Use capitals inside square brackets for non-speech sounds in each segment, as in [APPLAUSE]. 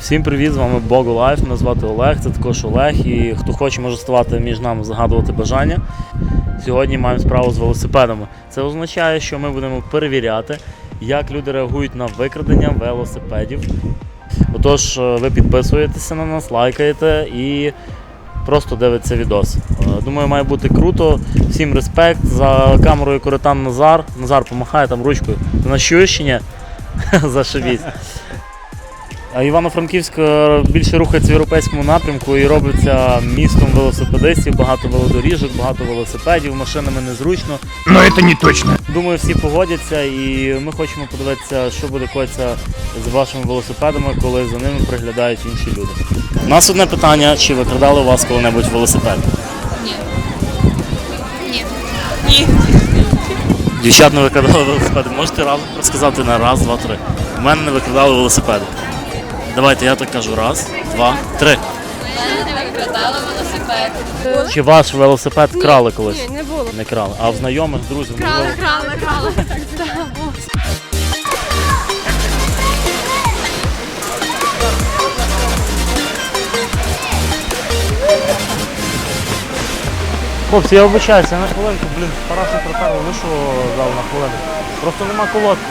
Всім привіт, з вами Богу Лайф. Мене звати Олег, це також Олег. І хто хоче, може ставати між нами, загадувати бажання. Сьогодні маємо справу з велосипедами. Це означає, що ми будемо перевіряти, як люди реагують на викрадення велосипедів. Отож, е, ви підписуєтеся на нас, лайкаєте і просто дивитеся відос. Е, Думаю, має бути круто. Всім респект. За камерою Коротан Назар. Назар помахає там ручкою. Чуєш чи? [LAUGHS] Зашибісь. А Івано-Франківськ е, більше рухається в європейському напрямку і робиться містом велосипедистів, багато велодоріжок, багато велосипедів, машинами незручно. Но это не точно. Думаю, всі погодяться, і ми хочемо подивитися, що буде коїться з вашими велосипедами, коли за ними приглядають інші люди. У нас одне питання: чи викрадали у вас коли-небудь велосипед? Ні. Ні. Ні. Дівчат не викрадали велосипеди. Можете разом розказати на раз, два, три. У мене не викрадали велосипеди. Давайте я так кажу. Раз, два, три. Не велосипед. Чи ваш велосипед крали колись? Ні, не було. Не крали. А в знайомих, друзів, Крали, можливо? крали, крали. Хлопці, я вибачаюся, я на хвилинку, блін, параші протерли, ви що зал на хвилину? Просто нема колодки.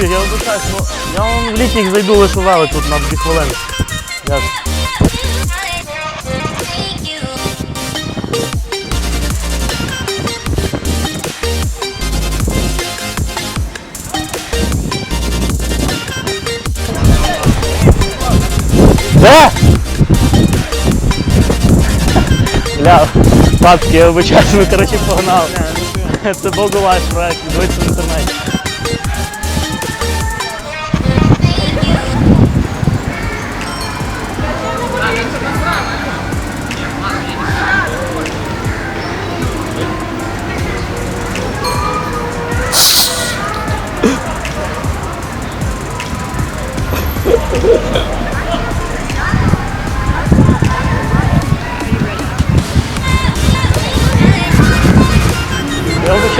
Хлопці, я вибачаюся, ну я вам в літніх зайду лише вели тут на дві хвилини. Я ж- Де? Бля, пацки, я вибачаюсь, ми коротше погнали. Це Богу лайф проект, дивіться в інтернеті.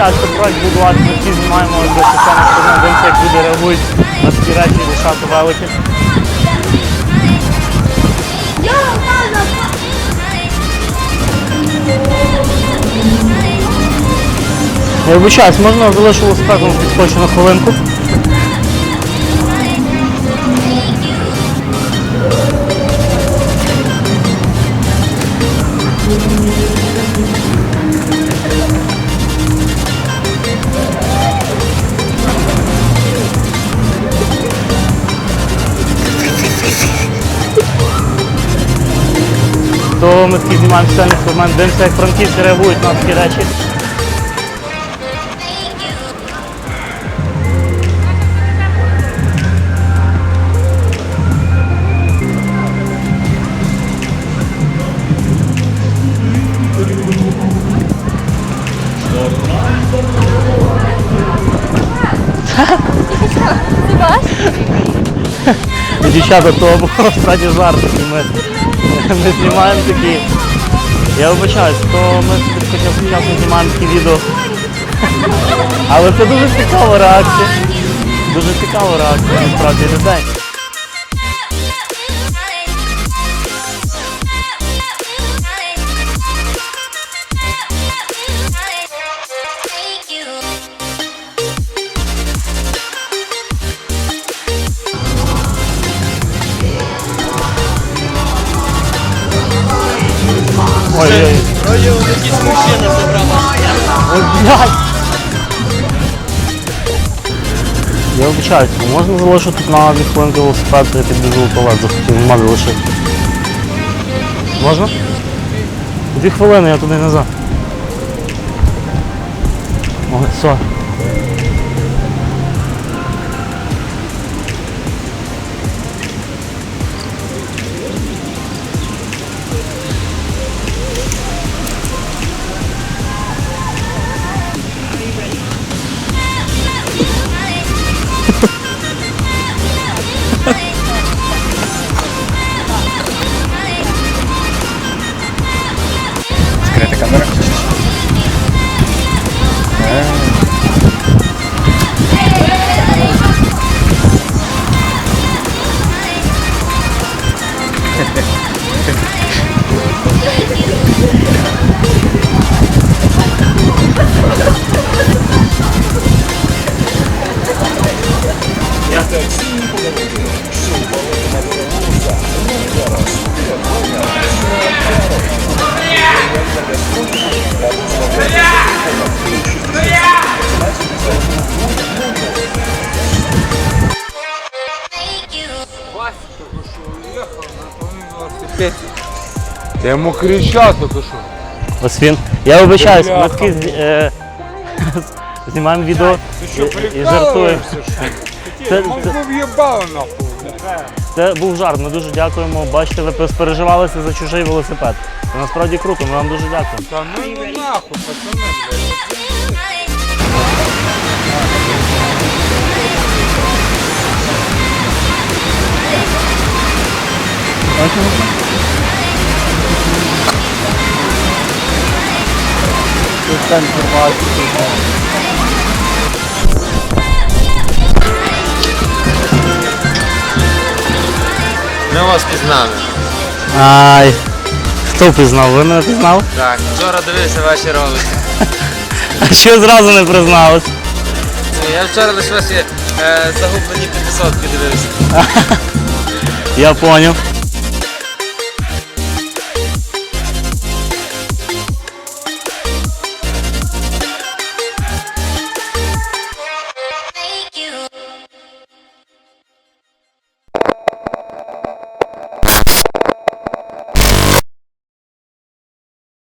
Я щоб проект будувати ми всі знімаємо до соціальних сторон, дивимося, як люди реагують на такі речі, лишати велики. Я вибачаюсь, можна залишу велосипедом підскочу на хвилинку? Знімаємо соціальний експеримент, дивимося, як франківці реагують на такі речі. Дівчата, то був справді жарт, ми, ми знімаємо такі. Я вибачаюсь, то ми хоча часом знімаємо такі відео. Але це дуже цікава реакція. Дуже цікава реакція, насправді людей. Ой-ой. Вроде мужчини зібралися. Ой. Я вибачаюсь, ну можна залишити тут на дві хвилинки велосипед, я підбіжу в туалет, захотів, нема де лишити. Можна? Дві хвилини, я туди назад. Ой, все. Я йому кричав тільки що. Ось. Я вибачаюсь, ми таки ну. е, [LAUGHS] знімаємо відео і, і. Це, це, в'їбало нахуй. це був жарт. Ми дуже дякуємо. Бачите, ви спереживалися за чужий велосипед. Це насправді круто, ми вам дуже дякуємо. Та ну ну нахуй, пацани, блядь. Ми вас пізнали. Ай. Хто пізнав? Ви мене пізнав? Так, вчора дивився ваші ролики. [LAUGHS] А що зразу не признались? Я вчора лише ваші е, загублені підсотки дивився. [LAUGHS] Я поняв.